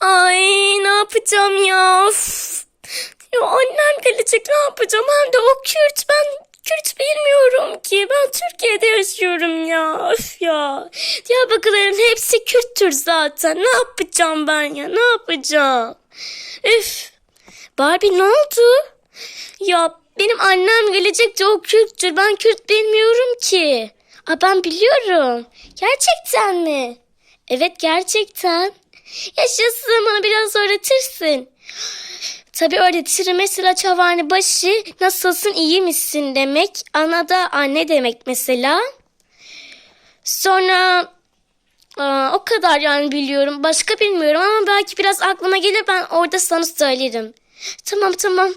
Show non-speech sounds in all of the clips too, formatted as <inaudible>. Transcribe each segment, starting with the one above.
Ay ne yapacağım ya? Ya annem gelecek ne yapacağım? Hem de o Kürt. Ben Kürt bilmiyorum ki. Ben Türkiye'de yaşıyorum ya. Öf ya. Diyarbakırların hepsi Kürttür zaten. Ne yapacağım ben ya? Ne yapacağım? Üf. Barbie ne oldu? Ya benim annem gelecek de o Kürttür. Ben Kürt bilmiyorum ki. Aa, ben biliyorum. Gerçekten mi? Evet gerçekten. Yaşasın bana biraz öğretirsin. Tabii öğretirim. Mesela çavani başı nasılsın iyi misin demek. Ana da anne demek mesela. Sonra aa, o kadar yani biliyorum. Başka bilmiyorum ama belki biraz aklıma gelir ben orada sana söylerim. Tamam tamam.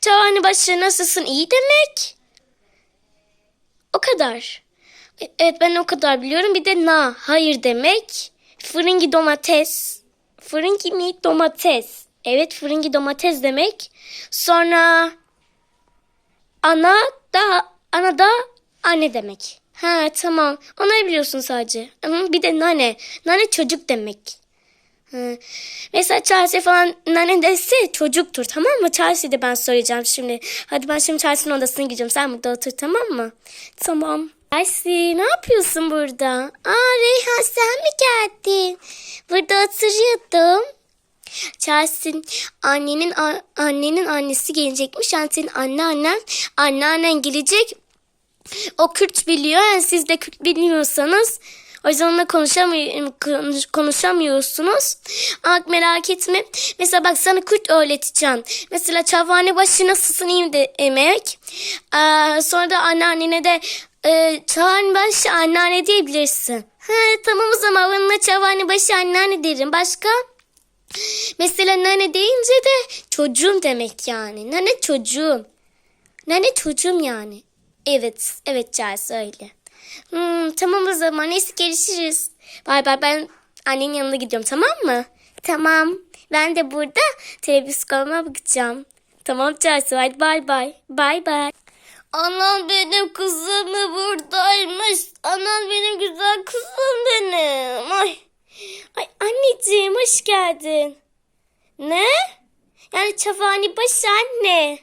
Çavani başı nasılsın iyi demek. O kadar. E- Evet ben o kadar biliyorum. Bir de na hayır demek. Fırıngi domates. Fırıngi mi domates. Evet fırıngi domates demek. Sonra ana da ana da anne demek. Ha tamam. Onları biliyorsun sadece. Ama bir de nane. Nane çocuk demek. Ha. Mesela Chelsea falan nane dese çocuktur tamam mı? Chelsea'de ben söyleyeceğim şimdi. Hadi ben şimdi Chelsea'nin odasına gidiyorum. Sen burada otur tamam mı? Tamam. Chelsea ne yapıyorsun burada? Aa Reyhan sen mi geldin? Burada oturuyordum. Chelsea annenin annenin annesi gelecekmiş. Yani senin anneannen anneannen gelecek. O Kürt biliyor. Yani siz de Kürt bilmiyorsanız o yüzden onunla konuşamıyor, konuş- konuşamıyorsunuz. Ama merak etme. Mesela bak sana Kürt öğreteceğim. Mesela çavane başı nasılsın de demek. Ee, sonra da anneannene de e, çavane başı anneanne diyebilirsin. Ha, tamam o zaman onunla çavane başı anneanne derim. Başka? Mesela nane deyince de çocuğum demek yani. Nane çocuğum. Nane çocuğum yani. Evet, evet Chelsea öyle. Hmm, tamam o zaman neyse görüşürüz. Bay bay ben annenin yanına gidiyorum tamam mı? Tamam. Ben de burada televizyona bakacağım. Tamam Chelsea hadi bay bay. Bay bay. Anam benim kızım mı buradaymış? Anam benim kızım benim. Ay. Ay anneciğim hoş geldin. Ne? Yani çavani başı anne.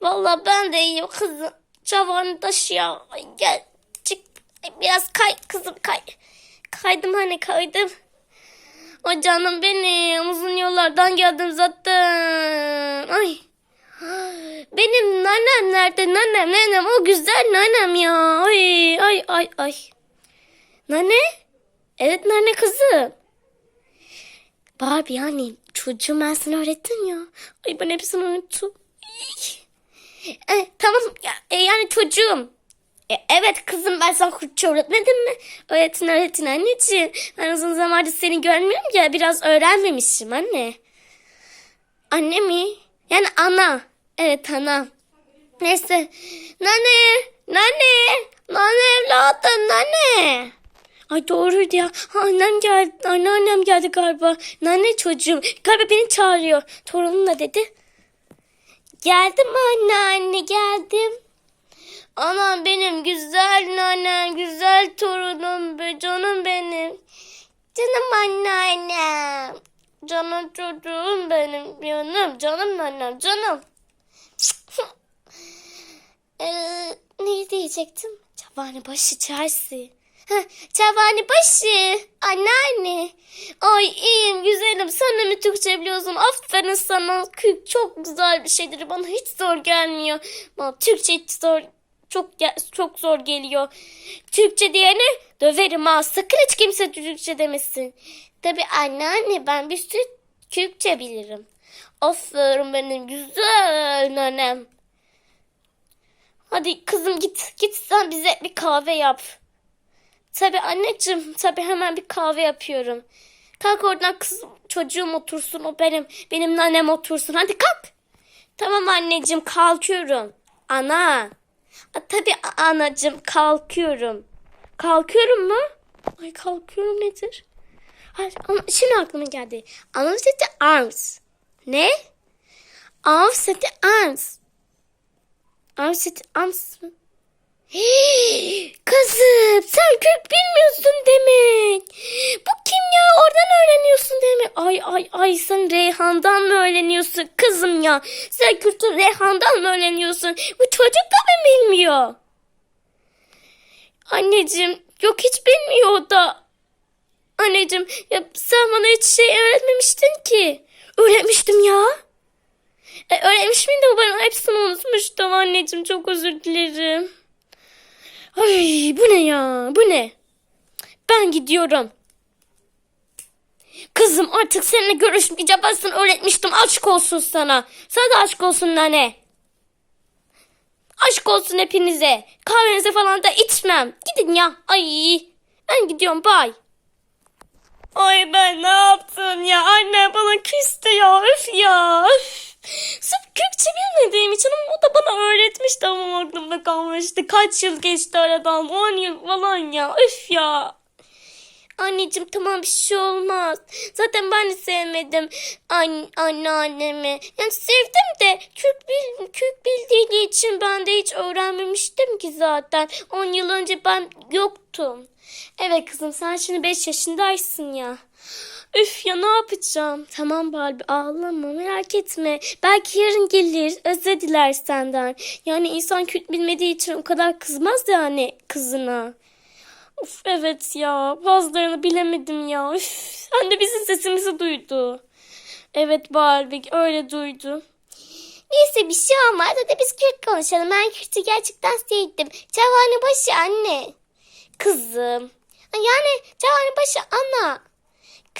Vallahi ben de iyiyim kızım. Çavani taşı ya. Ay gel çık. Ay, biraz kay kızım kay. Kaydım hani kaydım. O canım benim. Uzun yollardan geldim zaten. Ay. Benim nanem nerede? Nanem nanem o güzel nanem ya. Ay ay ay ay. Nane? Evet nane kızım. Barbie yani çocuğum ben sana öğrettim ya. Ay ben hepsini unuttum. E, tamam e, yani çocuğum. E, evet kızım ben sana Kürtçe öğretmedim mi? Öğretin öğretin anneciğim. Ben uzun zamandır seni görmüyorum ya biraz öğrenmemişim anne. Anne mi? Yani ana. Evet ana. Neyse. Nane. Nane. Nane evladım nane. Ay doğruydu ya. Ha, annem geldi. Anneannem geldi galiba. Nane çocuğum. Galiba beni çağırıyor. Torunum da dedi. Geldim anne anne geldim. Anam benim güzel nanem, güzel torunum be canım benim. Canım anneannem. Canım çocuğum benim canım. Canım annem canım. <laughs> ee, ne diyecektim? Çavani başı Chelsea. Çavani başı. Anneanne. Ay iyiyim güzelim. Sen de mi Türkçe biliyorsun? Aferin sana. Kü- Çok güzel bir şeydir. Bana hiç zor gelmiyor. Bana Türkçe hiç zor çok çok zor geliyor. Türkçe diyene döverim ha. Sakın hiç kimse Türkçe demesin. Tabi anneanne ben bir sürü Türkçe bilirim. Aferin benim güzel nanem. Hadi kızım git. Git sen bize bir kahve yap. Tabi anneciğim. Tabi hemen bir kahve yapıyorum. Kalk oradan kızım. Çocuğum otursun. O benim. Benim annem otursun. Hadi kalk. Tamam anneciğim kalkıyorum. Ana. A, tabii anacığım kalkıyorum. Kalkıyorum mu? Ay kalkıyorum nedir? Hayır, ama şimdi aklıma geldi. Anam dedi arms. Ne? Arms dedi arms. Arms dedi arms mı? Kızım sen kürk bilmiyorsun demek. Bu kim ya oradan öğreniyorsun demek. Ay ay ay sen Reyhan'dan mı öğreniyorsun kızım ya. Sen kürkü Reyhan'dan mı öğreniyorsun. Bu çocuk da mı bilmiyor? Anneciğim yok hiç bilmiyor o da. Anneciğim ya sen bana hiç şey öğretmemiştin ki. Öğretmiştim ya. E, öğretmiş miydim ben hepsini unutmuştum anneciğim çok özür dilerim. Ay bu ne ya bu ne? Ben gidiyorum. Kızım artık seninle görüşmeyeceğim. Ben sana öğretmiştim. Aşk olsun sana. Sana da aşk olsun nane. Aşk olsun hepinize. Kahvenize falan da içmem. Gidin ya. Ay. Ben gidiyorum. Bye. Ay ben ne yaptım ya? Anne bana küstü ya. Öf ya. Öf. Sırf Kürtçe bilmediğim için ama o da bana öğretmişti ama aklımda kalmıştı. Kaç yıl geçti aradan? 10 yıl falan ya. Öf ya. Anneciğim tamam bir şey olmaz. Zaten ben de sevmedim an anneannemi. Yani sevdim de Kürk, bil Kürk bildiği için ben de hiç öğrenmemiştim ki zaten. 10 yıl önce ben yoktum. Evet kızım sen şimdi 5 yaşındaysın ya. Üf ya ne yapacağım? Tamam Barbie ağlama merak etme. Belki yarın gelir özür diler senden. Yani insan Kürt bilmediği için o kadar kızmaz yani kızına. Uf evet ya bazılarını bilemedim ya. Üf, sen de bizim sesimizi duydu. Evet Barbie öyle duydu. Neyse bir şey olmaz. Hadi biz Kürt konuşalım. Ben Kürt'ü gerçekten sevdim. Çavani başı anne. Kızım. Yani çavani başı ana.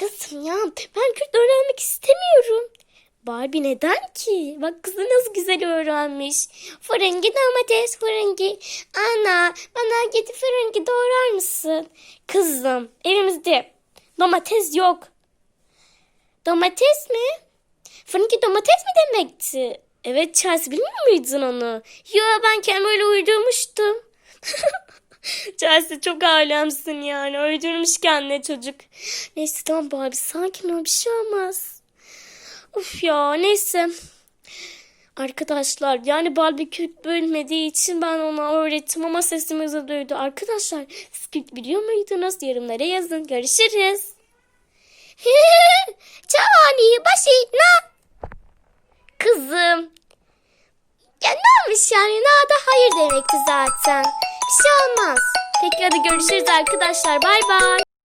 Kızım ya ben Kürt öğrenmek istemiyorum. Barbie neden ki? Bak kızı nasıl güzel öğrenmiş. Fırıngı domates fırıngı. Ana bana gidip fırıngı doğrar mısın? Kızım evimizde domates yok. Domates mi? Fırıngı domates mi demekti? Evet Chelsea bilmiyor muydun onu? Yo ben kendim öyle uydurmuştum. <laughs> Chelsea çok alemsin yani. Uydurmuş kendine çocuk. Neyse tamam Barbie sakin ol bir şey olmaz. Of ya neyse. Arkadaşlar yani Barbie Kürt bölmediği için ben ona öğrettim ama sesimizi duydu. Arkadaşlar siz biliyor muydunuz? Yorumlara yazın. Görüşürüz. <laughs> Çavani başına. Kızım. Ya ne olmuş yani? Na da hayır demekti zaten. Bir şey olmaz. Peki hadi görüşürüz arkadaşlar. Bay bay.